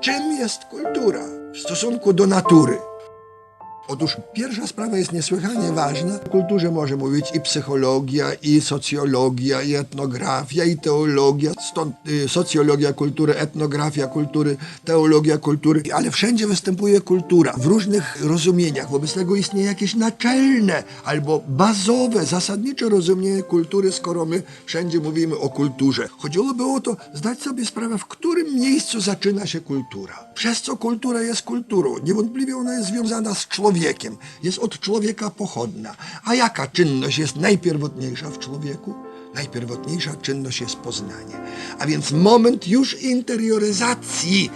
Czym jest kultura w stosunku do natury? Otóż pierwsza sprawa jest niesłychanie ważna. W kulturze może mówić i psychologia, i socjologia, i etnografia, i teologia. Stąd y, socjologia kultury, etnografia kultury, teologia kultury. Ale wszędzie występuje kultura w różnych rozumieniach. Wobec tego istnieje jakieś naczelne albo bazowe, zasadnicze rozumienie kultury, skoro my wszędzie mówimy o kulturze. Chodziłoby o to zdać sobie sprawę, w którym miejscu zaczyna się kultura. Przez co kultura jest kulturą. Niewątpliwie ona jest związana z człowiekiem. Jest od człowieka pochodna. A jaka czynność jest najpierwotniejsza w człowieku? Najpierwotniejsza czynność jest poznanie. A więc moment już interioryzacji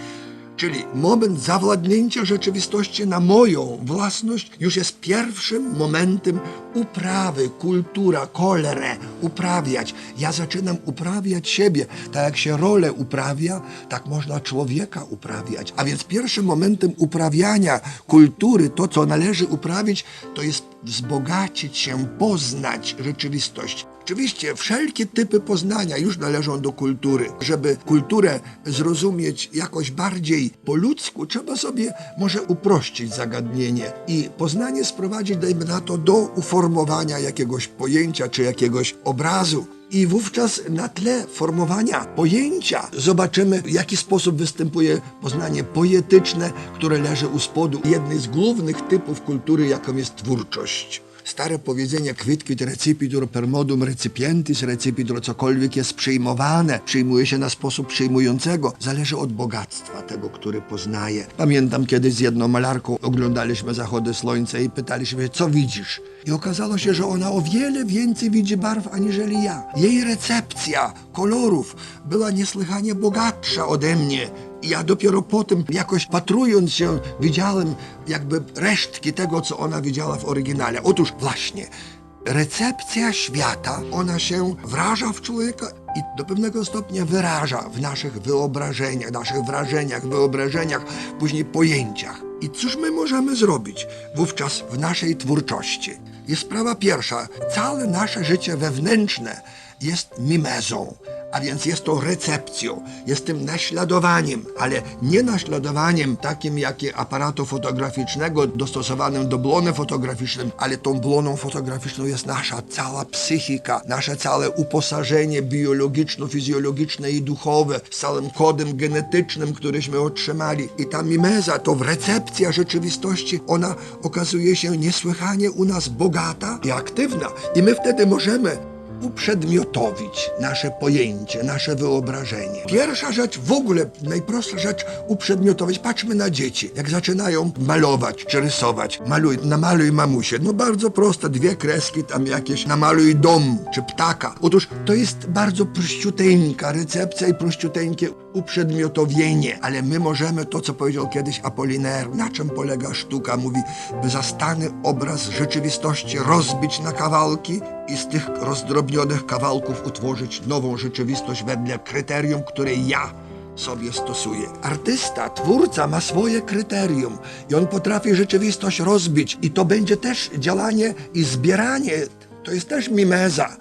Czyli moment zawładnięcia rzeczywistości na moją własność już jest pierwszym momentem uprawy, kultura, kolerę, uprawiać. Ja zaczynam uprawiać siebie. Tak jak się rolę uprawia, tak można człowieka uprawiać. A więc pierwszym momentem uprawiania kultury, to co należy uprawić, to jest wzbogacić się, poznać rzeczywistość. Oczywiście wszelkie typy poznania już należą do kultury. Żeby kulturę zrozumieć jakoś bardziej po ludzku, trzeba sobie może uprościć zagadnienie i poznanie sprowadzić, dajmy na to, do uformowania jakiegoś pojęcia czy jakiegoś obrazu. I wówczas na tle formowania pojęcia zobaczymy, w jaki sposób występuje poznanie poetyczne, które leży u spodu jednej z głównych typów kultury, jaką jest twórczość. Stare powiedzenie quid recipitur per modum recipientis recipitur cokolwiek jest przyjmowane, przyjmuje się na sposób przyjmującego, zależy od bogactwa tego, który poznaje. Pamiętam kiedyś z jedną malarką oglądaliśmy zachody słońca i pytaliśmy, co widzisz? I okazało się, że ona o wiele więcej widzi barw aniżeli ja. Jej recepcja kolorów była niesłychanie bogatsza ode mnie. Ja dopiero potem, jakoś patrując się, widziałem jakby resztki tego, co ona widziała w oryginale. Otóż właśnie, recepcja świata, ona się wraża w człowieka i do pewnego stopnia wyraża w naszych wyobrażeniach, naszych wrażeniach, wyobrażeniach, później pojęciach. I cóż my możemy zrobić wówczas w naszej twórczości? Jest sprawa pierwsza. Całe nasze życie wewnętrzne jest mimezą. A więc jest to recepcją, jest tym naśladowaniem, ale nie naśladowaniem takim jakie aparatu fotograficznego dostosowanym do blony fotograficznym, ale tą bloną fotograficzną jest nasza cała psychika, nasze całe uposażenie biologiczno-fizjologiczne i duchowe z całym kodem genetycznym, któryśmy otrzymali. I ta mimeza, to recepcja rzeczywistości, ona okazuje się niesłychanie u nas bogata i aktywna. I my wtedy możemy uprzedmiotowić nasze pojęcie, nasze wyobrażenie. Pierwsza rzecz, w ogóle najprostsza rzecz, uprzedmiotowić. Patrzmy na dzieci, jak zaczynają malować czy rysować. Maluj, namaluj mamusie. No bardzo proste, dwie kreski tam jakieś, namaluj dom czy ptaka. Otóż to jest bardzo prościuteńka recepcja i prościuteńkie uprzedmiotowienie, ale my możemy to, co powiedział kiedyś Apollinaire, na czym polega sztuka, mówi, by zastany obraz rzeczywistości rozbić na kawałki i z tych rozdrobnionych kawałków utworzyć nową rzeczywistość wedle kryterium, które ja sobie stosuję. Artysta, twórca ma swoje kryterium i on potrafi rzeczywistość rozbić i to będzie też działanie i zbieranie, to jest też mimeza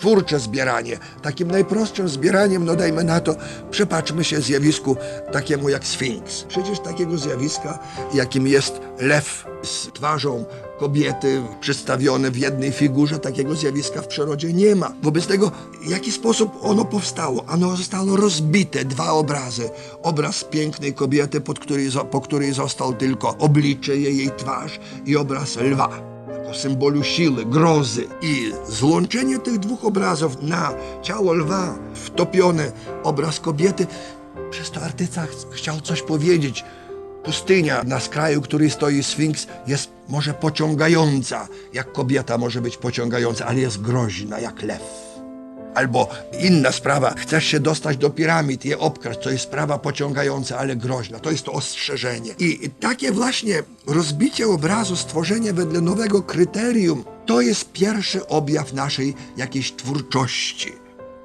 twórcze zbieranie. Takim najprostszym zbieraniem, no dajmy na to, przypatrzmy się zjawisku takiemu jak Sfinks. Przecież takiego zjawiska, jakim jest lew z twarzą kobiety przedstawione w jednej figurze, takiego zjawiska w przyrodzie nie ma. Wobec tego, w jaki sposób ono powstało? Ono zostało rozbite, dwa obrazy. Obraz pięknej kobiety, pod której, po której został tylko oblicze jej, jej twarz i obraz lwa symbolu siły, grozy. I złączenie tych dwóch obrazów na ciało lwa, wtopiony obraz kobiety, przez to artysta ch- chciał coś powiedzieć. Pustynia, na skraju której stoi Sfinks, jest może pociągająca, jak kobieta może być pociągająca, ale jest groźna, jak lew. Albo inna sprawa, chcesz się dostać do piramid, je obkraść, to jest sprawa pociągająca, ale groźna. To jest to ostrzeżenie. I takie właśnie rozbicie obrazu, stworzenie wedle nowego kryterium, to jest pierwszy objaw naszej jakiejś twórczości.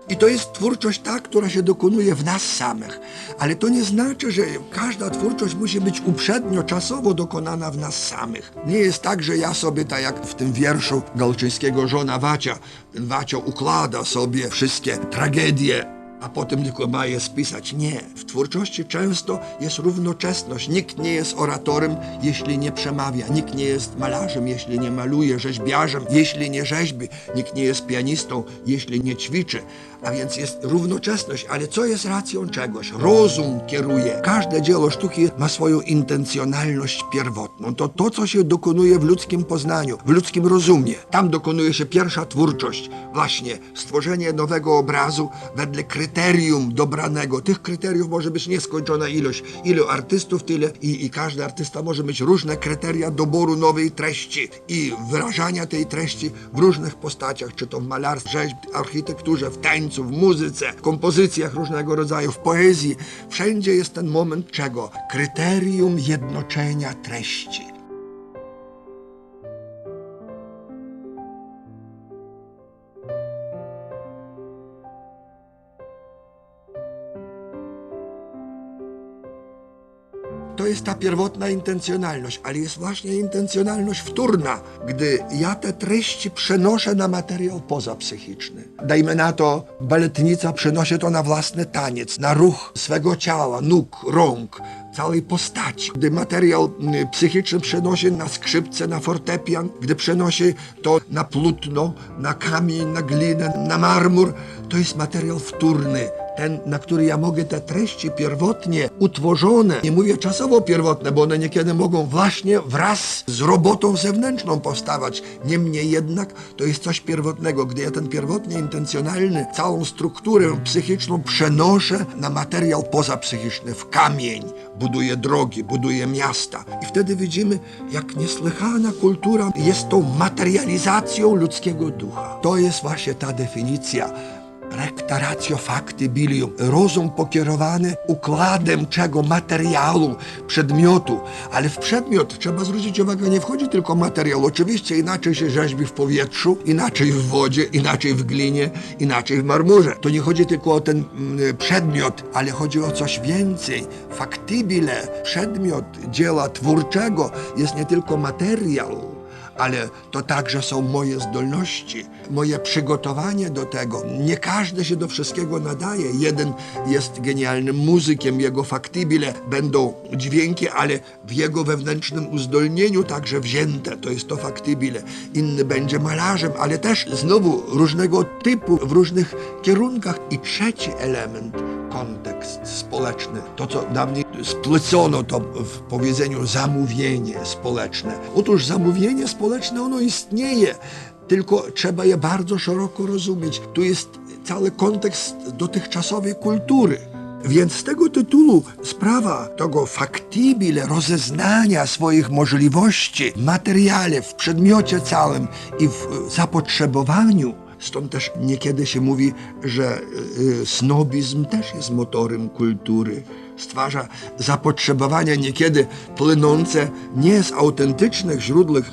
I to jest twórczość ta, która się dokonuje w nas samych. Ale to nie znaczy, że każda twórczość musi być uprzednio, czasowo dokonana w nas samych. Nie jest tak, że ja sobie, tak jak w tym wierszu Galczyńskiego żona Wacia, Wacio układa sobie wszystkie tragedie a potem tylko ma je spisać. Nie. W twórczości często jest równoczesność. Nikt nie jest oratorem, jeśli nie przemawia. Nikt nie jest malarzem, jeśli nie maluje, rzeźbiarzem, jeśli nie rzeźbi. Nikt nie jest pianistą, jeśli nie ćwiczy. A więc jest równoczesność, ale co jest racją czegoś? Rozum kieruje. Każde dzieło sztuki ma swoją intencjonalność pierwotną. To to, co się dokonuje w ludzkim poznaniu, w ludzkim rozumie. Tam dokonuje się pierwsza twórczość. Właśnie stworzenie nowego obrazu wedle kryterium dobranego. Tych kryteriów może być nieskończona ilość. Ilu artystów, tyle i, i każdy artysta może mieć różne kryteria doboru nowej treści i wyrażania tej treści w różnych postaciach, czy to w malarstwie, rzeźb, architekturze, w tańcu, w muzyce, w kompozycjach różnego rodzaju, w poezji. Wszędzie jest ten moment czego? Kryterium jednoczenia treści. To jest ta pierwotna intencjonalność, ale jest właśnie intencjonalność wtórna, gdy ja te treści przenoszę na materiał pozapsychiczny. Dajmy na to, baletnica przenosi to na własny taniec, na ruch swego ciała, nóg, rąk, całej postaci. Gdy materiał psychiczny przenosi na skrzypce, na fortepian, gdy przenosi to na płótno, na kamień, na glinę, na marmur, to jest materiał wtórny ten, na który ja mogę te treści pierwotnie utworzone, nie mówię czasowo pierwotne, bo one niekiedy mogą właśnie wraz z robotą zewnętrzną powstawać. Niemniej jednak to jest coś pierwotnego. Gdy ja ten pierwotnie intencjonalny, całą strukturę psychiczną przenoszę na materiał pozapsychiczny, w kamień, buduję drogi, buduję miasta. I wtedy widzimy, jak niesłychana kultura jest tą materializacją ludzkiego ducha. To jest właśnie ta definicja Recta ratio factibilium. Rozum pokierowany układem czego? Materiału, przedmiotu. Ale w przedmiot trzeba zwrócić uwagę, nie wchodzi tylko materiał. Oczywiście inaczej się rzeźbi w powietrzu, inaczej w wodzie, inaczej w glinie, inaczej w marmurze. To nie chodzi tylko o ten mm, przedmiot, ale chodzi o coś więcej. Factibile, przedmiot dzieła twórczego jest nie tylko materiał, ale to także są moje zdolności, moje przygotowanie do tego. Nie każdy się do wszystkiego nadaje. Jeden jest genialnym muzykiem, jego faktibile będą dźwięki, ale w jego wewnętrznym uzdolnieniu także wzięte. To jest to faktibile. Inny będzie malarzem, ale też znowu różnego typu, w różnych kierunkach. I trzeci element kontekst społeczny. To, co dawniej splecono to w powiedzeniu zamówienie społeczne. Otóż zamówienie społeczne, ono istnieje, tylko trzeba je bardzo szeroko rozumieć. Tu jest cały kontekst dotychczasowej kultury. Więc z tego tytułu sprawa tego faktibile, rozeznania swoich możliwości w materiale, w przedmiocie całym i w zapotrzebowaniu Stąd też niekiedy się mówi, że y, snobizm też jest motorem kultury. Stwarza zapotrzebowania niekiedy płynące nie z autentycznych źródeł.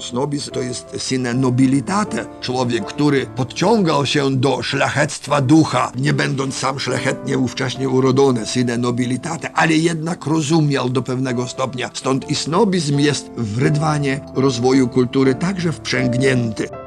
Snobizm to jest sine nobilitate. Człowiek, który podciągał się do szlachectwa ducha, nie będąc sam szlachetnie ówcześnie urodzony, sine nobilitate, ale jednak rozumiał do pewnego stopnia. Stąd i snobizm jest w rydwanie rozwoju kultury także wprzęgnięty.